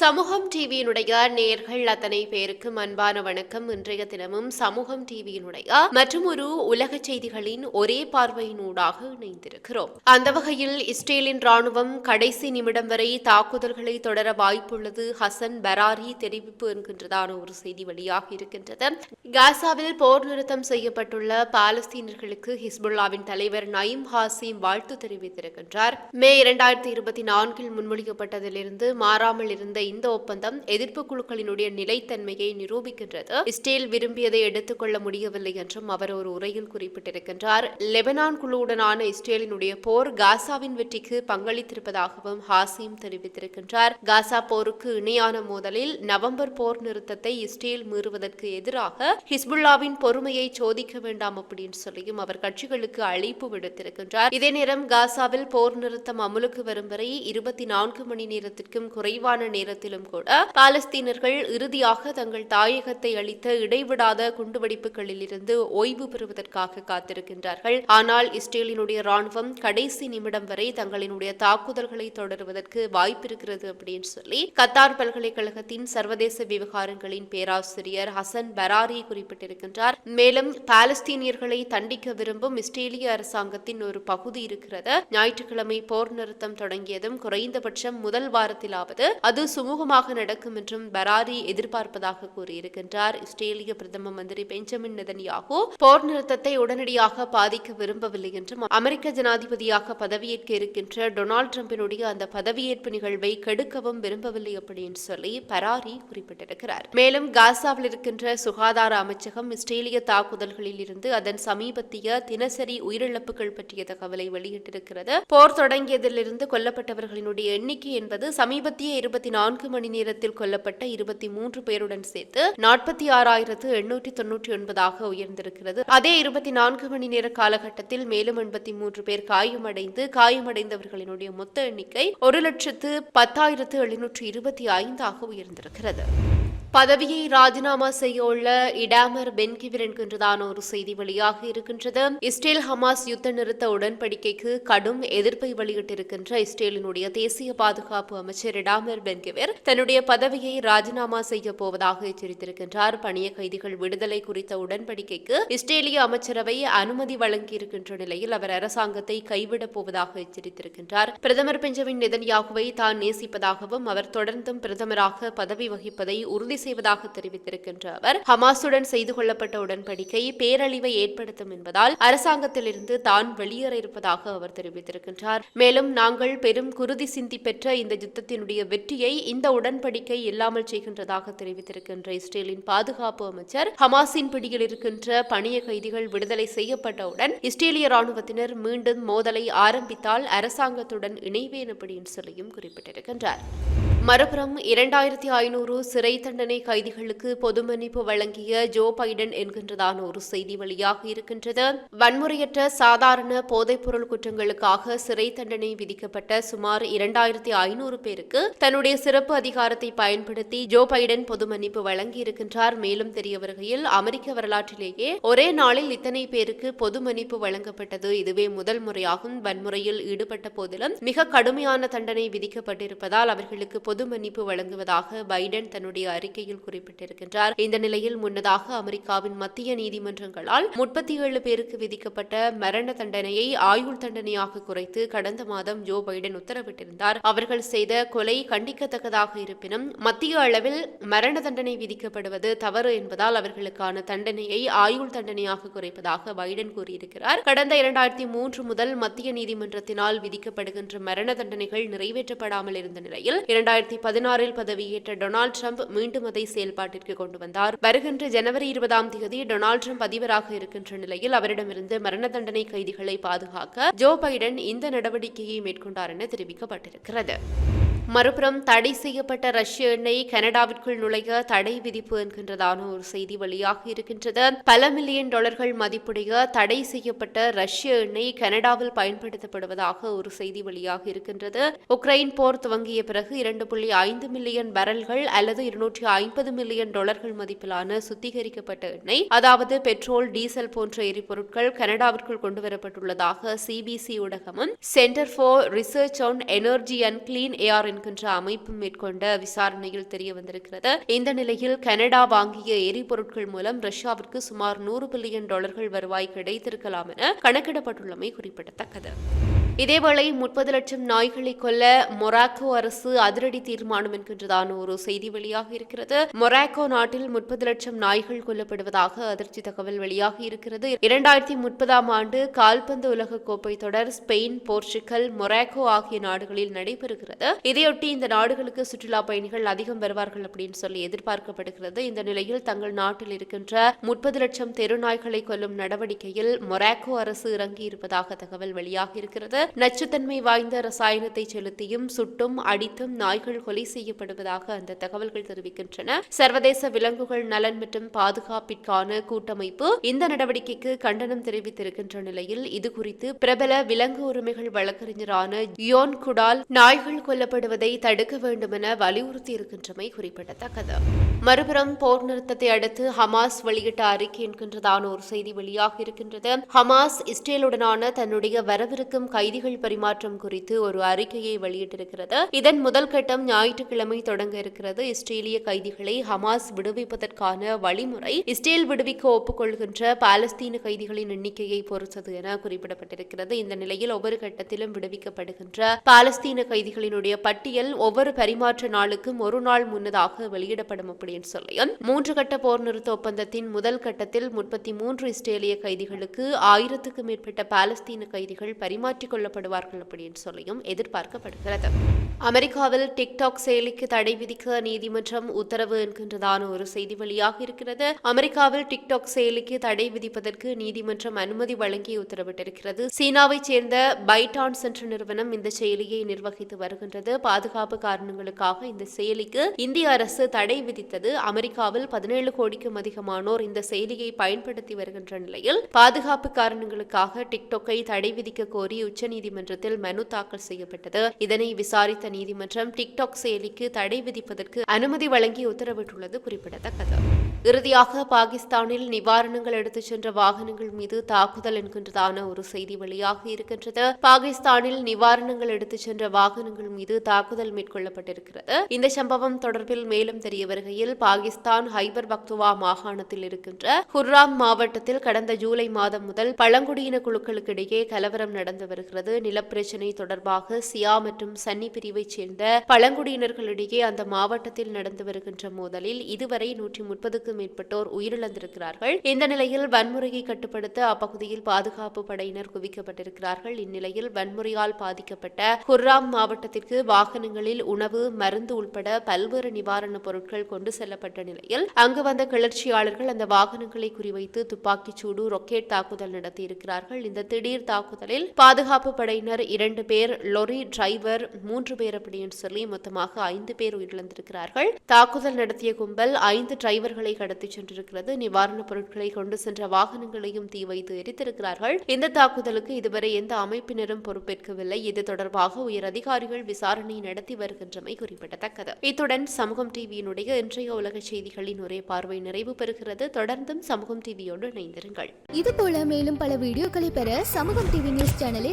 சமூகம் டிவியினுடைய நேர்கள் அத்தனை பேருக்கும் அன்பான வணக்கம். இன்றைய தினமும் சமூகம் டிவியினுடைய மற்றும் ஒரு உலக செய்திகளின் ஒரே பார்வையினூடாக இணைந்திருக்கிறோம். அந்த வகையில் இஸ்ரேலின் ராணுவம் கடைசி நிமிடம் வரை தாக்குதல்களை தொடர வாய்ப்புள்ளது. ஹசன் பராரி தெரிவிப்பு என்கின்றதான ஒரு செய்தி வெளியாக இருக்கின்றது. காசாவில் போர் நிறுத்தம் செய்யப்பட்டுள்ள பாலஸ்தீனர்களுக்கு ஹிஸ்புல்லாவின் தலைவர் நயீம் ஹாசிம் வாழ்த்து தெரிவித்திருக்கின்றார். மே இரண்டாயிரத்தி இருபத்தி நான்கில் முன்மொழியப்பட்டதிலிருந்து மாறாமல் இருந்த இந்த ஒப்பந்தம் எதிர்ப்பு குழுக்களினுடைய நிலைத்தன்மையை நிரூபிக்கின்றது. இஸ்ரேல் விரும்பியதை எடுத்துக்கொள்ள முடியவில்லை என்றும் அவர் ஒரு உரையில் குறிப்பிட்டிருக்கின்றார். லெபனான் குழுவுடனான இஸ்ரேலினுடைய போர் காசாவின் வெற்றிக்கு பங்களித்திருப்பதாகவும் ஹாசிம் தெரிவித்திருக்கின்றார். காசா போருக்கு இணையான மோதலில் நவம்பர் போர் நிறுத்தத்தை இஸ்ரேல் மீறுவதற்கு எதிராக ஹிஸ்புல்லாவின் பொறுமையை சோதிக்க வேண்டாம் அப்படின்னு சொல்லியும் அவர் கட்சிகளுக்கு அழைப்பு விடுத்திருக்கின்றார். இதே நேரம் காசாவில் போர் நிறுத்தம் அமலுக்கு வரும் வரை இருபத்தி நான்கு மணி நேரத்திற்கும் குறைவான நேரம் நேரத்திலும் கூட. பாலஸ்தீனர்கள் இறுதியாக தங்கள் தாயகத்தை அளித்த இடைவிடாத குண்டுவெடிப்புகளில் இருந்து ஓய்வு பெறுவதற்காக காத்திருக்கின்றார்கள். ஆனால் இஸ்ரேலினுடைய ராணுவம் கடைசி நிமிடம் வரை தங்களினுடைய தாக்குதல்களை தொடருவதற்கு வாய்ப்பிருக்கிறது அப்படின்னு சொல்லி கத்தார் பல்கலைக்கழகத்தின் சர்வதேச விவகாரங்களின் பேராசிரியர் ஹசன் பராரி குறிப்பிட்டிருக்கின்றார். மேலும் பாலஸ்தீனியர்களை தண்டிக்க விரும்பும் இஸ்ரேலிய அரசாங்கத்தின் ஒரு பகுதி இருக்கிறது. ஞாயிற்றுக்கிழமை போர் நிறுத்தம் தொடங்கியதும் குறைந்தபட்சம் முதல் வாரத்திலாவது. அது சுமூகமாக நடக்கும் என்றும் பராரி எதிர்பார்ப்பதாக கூறியிருக்கின்றார். இஸ்ரேலிய பிரதம மந்திரி பெஞ்சமின் நெதன்யாகு போர் நிறுத்தத்தை உடனடியாக பாதிக்க விரும்பவில்லை என்றும் அமெரிக்க ஜனாதிபதியாக பதவியேற்க இருக்கின்ற டொனால்டு டிரம்பினுடைய அந்த பதவியேற்பு நிகழ்வை கெடுக்கவும் விரும்பவில்லை அப்படின்னு சொல்லி பராரி குறிப்பிட்டிருக்கிறார். மேலும் காசாவில் இருக்கின்ற சுகாதார அமைச்சகம் இஸ்ரேலிய தாக்குதல்களில் இருந்து அதன் சமீபத்திய தினசரி உயிரிழப்புகள் பற்றிய தகவலை வெளியிட்டிருக்கிறது. போர் தொடங்கியதிலிருந்து கொல்லப்பட்டவர்களினுடைய எண்ணிக்கை என்பது சமீபத்திய இருபத்தி நான்கு மணி நேரத்தில் கொல்லப்பட்ட இருபத்தி மூன்று பேருடன் சேர்த்து நாற்பத்தி ஆறாயிரத்து எண்ணூற்றி தொன்னூற்றி ஒன்பதாக உயர்ந்திருக்கிறது. அதே இருபத்தி நான்கு மணி நேர காலகட்டத்தில் மேலும் எண்பத்தி மூன்று பேர் காயமடைந்து காயமடைந்தவர்களினுடைய மொத்த எண்ணிக்கை ஒரு லட்சத்து பத்தாயிரத்து எழுநூற்று இருபத்தி ஐந்தாக உயர்ந்திருக்கிறது. பதவியை ராஜினாமா செய்ய உள்ள இடாமர் பென்கிவிர் என்கின்றதான ஒரு செய்தி வெளியாக இருக்கின்றது. இஸ்ரேல் ஹமாஸ் யுத்த நிறுத்த உடன்படிக்கைக்கு கடும் எதிர்ப்பை வெளியிட்டிருக்கின்ற இஸ்ரேலினுடைய தேசிய பாதுகாப்பு அமைச்சர் இடாமர் பென்கிவிர் தன்னுடைய பதவியை ராஜினாமா செய்ய போவதாக எச்சரித்திருக்கின்றார். பணிய கைதிகள் விடுதலை குறித்த உடன்படிக்கைக்கு இஸ்ரேலிய அமைச்சரவை அனுமதி வழங்கியிருக்கின்ற நிலையில் அவர் அரசாங்கத்தை கைவிடப் போவதாக எச்சரித்திருக்கின்றார். பிரதமர் பெஞ்சமின் நெதன்யாகுவை தான் நேசிப்பதாகவும் அவர் தொடர்ந்தும் பிரதமராக பதவி வகிப்பதை உறுதி செய்வதாக தெரிவித்திருக்கின்ற அவர் ஹமாசுடன் செய்து கொள்ளப்பட்ட உடன்படிக்கை பேரழிவை ஏற்படுத்தும் என்பதால் அரசாங்கத்திலிருந்து தான் வெளியேற இருப்பதாக அவர் தெரிவித்திருக்கின்றார். மேலும் நாங்கள் பெரும் குருதி சிந்தி பெற்ற இந்த யுத்தத்தினுடைய வெற்றியை இந்த உடன்படிக்கை இல்லாமல் செய்கின்றதாக தெரிவித்திருக்கின்ற இஸ்ரேலின் பாதுகாப்பு அமைச்சர் ஹமாஸின் பிடியில் இருக்கின்ற பணிய கைதிகள் விடுதலை செய்யப்பட்டவுடன் இஸ்ரேலிய ராணுவத்தினர் மீண்டும் மோதலை ஆரம்பித்தால் அரசாங்கத்துடன் இணைவேன் அப்படின்னு சொல்லியும் குறிப்பிட்டிருக்கின்றார். மறுபுறம் இரண்டாயிரத்தி ஐநூறு சிறை தண்டனை கைதிகளுக்கு பொது மன்னிப்பு வழங்கிய ஜோ பைடன் என்கின்றதான ஒரு செய்தி வெளியாக இருக்கின்றது. வன்முறையற்ற சாதாரண போதைப்பொருள் குற்றங்களுக்காக சிறை தண்டனை விதிக்கப்பட்ட சுமார் இரண்டாயிரத்தி ஐநூறு பேருக்கு தன்னுடைய சிறப்பு அதிகாரத்தை பயன்படுத்தி ஜோ பைடன் பொது மன்னிப்பு வழங்கியிருக்கின்றார். மேலும் தெரிய வருகையில் அமெரிக்க வரலாற்றிலேயே ஒரே நாளில் இத்தனை பேருக்கு பொது மன்னிப்பு வழங்கப்பட்டது. இதுவே முதல் முறையாகும். வன்முறையில் ஈடுபட்ட போதிலும் மிக கடுமையான தண்டனை விதிக்கப்பட்டிருப்பதால் அவர்களுக்கு பொது மன்னிப்பு வழங்குவதாக பைடன் தன்னுடைய அறிக்கையில் குறிப்பிட்டிருக்கின்றார். இந்த நிலையில் முன்னதாக அமெரிக்காவின் மத்திய நீதிமன்றங்களால் முப்பத்தி ஏழு பேருக்கு விதிக்கப்பட்ட மரண தண்டனையை ஆயுள் தண்டனையாக குறைத்து கடந்த மாதம் ஜோ பைடன் உத்தரவிட்டிருந்தார். அவர்கள் செய்த கொலை கண்டிக்கத்தக்கதாக இருப்பினும் மத்திய அளவில் மரண தண்டனை விதிக்கப்படுவது தவறு என்பதால் அவர்களுக்கான தண்டனையை ஆயுள் தண்டனையாக குறைப்பதாக பைடன் கூறியிருக்கிறார். கடந்த இரண்டாயிரத்தி மூன்று முதல் மத்திய நீதிமன்றத்தினால் விதிக்கப்படுகின்ற மரண தண்டனைகள் நிறைவேற்றப்படாமல் இருந்த நிலையில் இரண்டாயிரத்தி பதினாறில் பதவியேற்ற டொனால்டு ட்ரம்ப் மீண்டும் அதை செயல்பாட்டிற்கு கொண்டு வந்தார். வருகின்ற ஜனவரி இருபதாம் தேதி டொனால்டு ட்ரம்ப் அதிபராக இருக்கின்ற நிலையில் அவரிடமிருந்து மரண தண்டனை கைதிகளை பாதுகாக்க ஜோ பைடன் இந்த நடவடிக்கையை மேற்கொண்டார் என தெரிவிக்கப்பட்டிருக்கிறது. மறுபுறம் தடை செய்யப்பட்ட ரஷ்ய எண்ணெய் கனடாவிற்குள் நுழைய தடை விதிப்பு என்கின்றதான ஒரு செய்தி வழியாக இருக்கின்றது. பல மில்லியன் டாலர்கள் மதிப்புடைய தடை செய்யப்பட்ட ரஷ்ய எண்ணெய் கனடாவில் பயன்படுத்தப்படுவதாக ஒரு செய்தி வழியாக இருக்கின்றது. உக்ரைன் போர் துவங்கிய பிறகு இரண்டு புள்ளி ஐந்து மில்லியன் பரல்கள் அல்லது இருநூற்றி ஐம்பது மில்லியன் டாலர்கள் மதிப்பிலான சுத்திகரிக்கப்பட்ட எண்ணெய் அதாவது பெட்ரோல் டீசல் போன்ற எரிபொருட்கள் கனடாவிற்குள் கொண்டுவரப்பட்டுள்ளதாக சிபிசி ஊடகமும் centre for research on energy and clean air என்கின்ற அமைப்பு மேற்கொண்ட விசாரணையில் தெரிய வந்திருக்கிறது இந்த நிலையில் கனடா வாங்கிய எரிபொருட்கள் மூலம் ரஷ்யாவிற்கு சுமார் நூறு பில்லியன் டாலர்கள் வருவாய் கிடைத்திருக்கலாம் என கணக்கிடப்பட்டுள்ளமை குறிப்பிடத்தக்கது. இதேவேளை முப்பது லட்சம் நாய்களை கொல்ல மொராக்கோ அரசு அதிரடி தீர்மானம் என்கின்றதான ஒரு செய்தி வெளியாக இருக்கிறது. மொராக்கோ நாட்டில் முப்பது லட்சம் நாய்கள் கொல்லப்படுவதாக அதிர்ச்சி தகவல் வெளியாக இருக்கிறது. இரண்டாயிரத்தி முப்பதாம் ஆண்டு கால்பந்து உலக கோப்பை தொடர் ஸ்பெயின் போர்ச்சுகல் மொராக்கோ ஆகிய நாடுகளில் நடைபெறுகிறது. இதையொட்டி இந்த நாடுகளுக்கு சுற்றுலா பயணிகள் அதிகம் வருவார்கள் அப்படின்னு சொல்லி எதிர்பார்க்கப்படுகிறது. இந்த நிலையில் தங்கள் நாட்டில் இருக்கின்ற முப்பது லட்சம் தெரு நாய்களை கொல்லும் நடவடிக்கையில் மொராக்கோ அரசு இறங்கியிருப்பதாக தகவல் வெளியாக இருக்கிறது. நச்சுத்தன்மை வாய்ந்த ரசாயனத்தை செலுத்தியும் சுட்டும் அடித்தும் நாய்கள் கொலை செய்யப்படுவதாக அந்த தகவல்கள் தெரிவிக்கின்றன. சர்வதேச விலங்குகள் நலன் மற்றும் பாதுகாப்பிற்கான கூட்டமைப்பு இந்த நடவடிக்கைக்கு கண்டனம் தெரிவித்திருக்கின்ற நிலையில் இதுகுறித்து பிரபல விலங்கு உரிமைகள் வழக்கறிஞரான யோன் குடால் நாய்கள் கொல்லப்படுவதை தடுக்க வேண்டுமென வலியுறுத்தியிருக்கின்றமை வலியுறுத்தி இருக்கின்றமை குறிப்பிடத்தக்கது. மறுபுறம் போர் நிறுத்தத்தை அடுத்து ஹமாஸ் வெளியிட்ட அறிக்கை என்கின்றதான ஒரு செய்தி வெளியாக இருக்கின்றது. ஹமாஸ் இஸ்ரேலுடனான தன்னுடைய வரவிருக்கும் கைதிகள் பரிமாற்றம் குறித்து ஒரு அறிக்கையை வெளியிட்டிருக்கிறது. இதன் முதல் கட்டம் ஞாயிற்றுக்கிழமை தொடங்க இருக்கிறது. இஸ்ரேலிய கைதிகளை ஹமாஸ் விடுவிப்பதற்கான வழிமுறை இஸ்ரேல் விடுவிக்க ஒப்புக்கொள்கின்ற பாலஸ்தீன கைதிகளின் எண்ணிக்கையை பொறுத்தது என குறிப்பிடப்பட்டிருக்கிறது. இந்த நிலையில் ஒவ்வொரு கட்டத்திலும் விடுவிக்கப்படுகின்ற பாலஸ்தீன கைதிகளினுடைய பட்டியல் ஒவ்வொரு பரிமாற்ற நாளுக்கும் ஒரு நாள் முன்னதாக வெளியிடப்படும் அப்படின்னு சொல்லியும் மூன்று கட்ட போர் நிறுத்த ஒப்பந்தத்தின் முதல் கட்டத்தில் முப்பத்தி மூன்று இஸ்ரேலிய கைதிகளுக்கு ஆயிரத்துக்கும் மேற்பட்ட பாலஸ்தீன கைதிகள் பரிமாற்றிக் கொள்ளப்படுவார்கள் அப்படின்னு சொல்லியும் எதிர்பார்க்கப்படுகிறது. அமெரிக்காவில் டிக்டாக் செயலிக்கு தடை விதிக்க நீதிமன்றம் உத்தரவு என்கின்றதான ஒரு செய்தி வெளியாக இருக்கிறது. அமெரிக்காவில் டிக்டாக் செயலிக்கு தடை விதிப்பதற்கு நீதிமன்றம் அனுமதி வழங்கி உத்தரவிட்டிருக்கிறது. சீனாவைச் சேர்ந்த பைட்டான்ஸ் என்ற நிறுவனம் இந்த செயலியை நிர்வகித்து வருகின்றது. பாதுகாப்பு காரணங்களுக்காக இந்த செயலிக்கு இந்திய அரசு தடை விதித்தது. அமெரிக்காவில் பதினேழு கோடிக்கும் அதிகமானோர் இந்த செயலியை பயன்படுத்தி வருகின்ற நிலையில் பாதுகாப்பு காரணங்களுக்காக டிக்டாக்கை தடை விதிக்க கோரி உச்ச உச்சநீதிமன்றத்தில் மனு தாக்கல் செய்யப்பட்டது. இதனை விசாரித்த நீதிமன்றம் டிக்டாக் செயலிக்கு தடை விதிப்பதற்கு அனுமதி வழங்கி உத்தரவிட்டுள்ளது குறிப்பிடத்தக்கது. இறுதியாக பாகிஸ்தானில் நிவாரணங்கள் எடுத்துச் சென்ற வாகனங்கள் மீது தாக்குதல் என்கின்றதான ஒரு செய்தி வெளியாக இருக்கின்றது. பாகிஸ்தானில் நிவாரணங்கள் எடுத்துச் சென்ற வாகனங்கள் மீது தாக்குதல் மேற்கொள்ளப்பட்டிருக்கிறது. இந்த சம்பவம் தொடர்பில் மேலும் தெரிய வருகையில் பாகிஸ்தான் ஹைபர் பக்துவா மாகாணத்தில் இருக்கின்ற ஹுர்ராம் மாவட்டத்தில் கடந்த ஜூலை மாதம் முதல் பழங்குடியின குழுக்களுக்கிடையே கலவரம் நடந்து வருகிறது. வருகிறது நிலப்பிரச்சினை தொடர்பாக சியா மற்றும் சன்னி பிரிவைச் சேர்ந்த பழங்குடியினர்களிடையே அந்த மாவட்டத்தில் நடந்து வருகின்ற மோதலில் இதுவரை நூற்றி முப்பதுக்கும் மேற்பட்டோர் உயிரிழந்திருக்கிறார்கள். இந்த நிலையில் வன்முறையை கட்டுப்படுத்த அப்பகுதியில் பாதுகாப்பு படையினர் குவிக்கப்பட்டிருக்கிறார்கள். இந்நிலையில் வன்முறையால் பாதிக்கப்பட்ட குர்ராம் மாவட்டத்திற்கு வாகனங்களில் உணவு மருந்து உள்பட பல்வேறு நிவாரணப் பொருட்கள் கொண்டு செல்லப்பட்ட நிலையில் அங்கு வந்த கிளர்ச்சியாளர்கள் அந்த வாகனங்களை குறிவைத்து துப்பாக்கிச் சூடு ரொக்கெட் தாக்குதல் நடத்தியிருக்கிறார்கள். இந்த திடீர் தாக்குதலில் பாதுகாப்பு படையினர் இரண்டு பேர் லொரி டிரைவர் மூன்று பேர் அப்படின்னு சொல்லி மொத்தமாக ஐந்து பேர் உயிரிழந்திருக்கிறார்கள். தாக்குதல் நடத்திய கும்பல் ஐந்து டிரைவர்களை கடத்திச் சென்றிருக்கிறது. நிவாரணப் பொருட்களை கொண்டு சென்ற வாகனங்களையும் தீ வைத்து எரித்திருக்கிறார்கள். இந்த தாக்குதலுக்கு இதுவரை எந்த அமைப்பினரும் பொறுப்பேற்கவில்லை. இது தொடர்பாக உயர் அதிகாரிகள் விசாரணை நடத்தி வருகின்றமை குறிப்பிடத்தக்கது. இத்துடன் சமூகம் டிவியினுடைய இன்றைய உலக செய்திகளின் ஒரே பார்வை நிறைவு பெறுகிறது. தொடர்ந்தும் சமூகம் டிவியோடு இணைந்திருங்கள். இது போல மேலும் பல வீடியோக்களை பெற சமூகம் டிவி நியூஸ் சேனலை